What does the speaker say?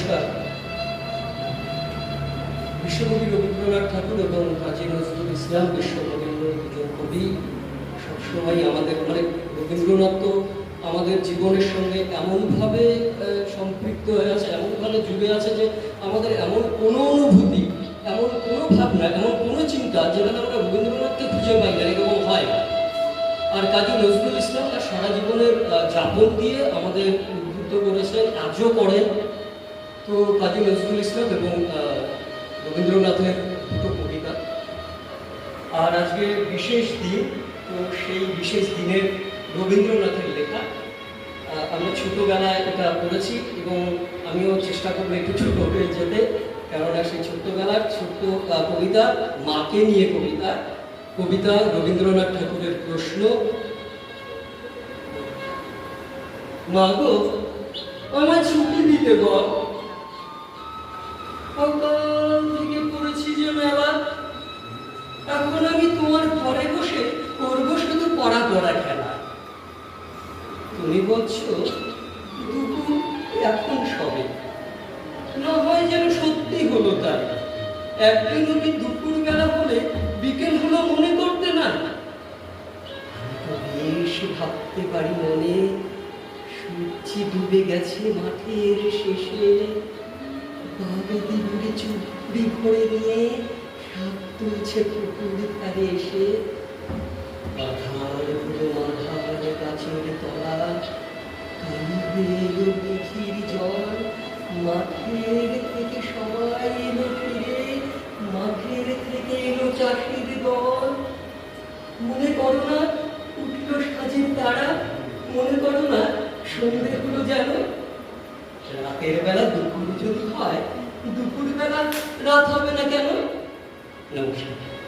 নমস্কার। বিশ্বকবি রবীন্দ্রনাথ ঠাকুর এবং কাজী নজরুল ইসলাম বিশ্বকবির দুজন কবি। সবসময় আমাদের মানে রবীন্দ্রনাথ তো আমাদের জীবনের সঙ্গে এমনভাবে সম্পৃক্ত হয়ে আছে, এমনভাবে জুড়ে আছে যে আমাদের এমন কোনো অনুভূতি, এমন কোনো ভাবনা, এমন কোনো চিন্তা যেখানে আমরা রবীন্দ্রনাথকে খুঁজে পাই না, এরকম হয় আর কাজী নজরুল ইসলাম তার সারা জীবনের যাপন দিয়ে আমাদের উদ্বুদ্ধ করেছেন, আজও করেন। তো কাজী নজরুল ইসলাম এবং রবীন্দ্রনাথের দুটো কবিতা। আর আজকে বিশেষ দিন, তো সেই বিশেষ দিনের রবীন্দ্রনাথের লেখা। আমরা ছোটোবেলায় এটা পড়েছি এবং আমিও চেষ্টা করব একটু ছোট হয়ে যেতে, কেননা সেই ছোট্টবেলার ছোট্ট কবিতা, মাকে নিয়ে কবিতা কবিতা রবীন্দ্রনাথ ঠাকুরের প্রশ্ন। মা গো, আমার ছুটি দিতে বল। তুমি বলছো এখন সবে। না হয় যেন সত্যি হলো তাই। একদিন তুমি দুপুর বেলা বলে বিকেল হলো মনে করতে না। ভাবতে পারি মনে, সূর্যি ডুবে গেছে মাঠের শেষে। চুপড়ি ভরে নিয়ে সাপ তুলছে পুকুর ধারে এসে। করো না উঠল সাজের তারা মনে করো না সন্ধে হলো যেন রাতের বেলা দুপুর যদি হয় দুপুর বেলা রাত হবে না কেন? নমস্কার।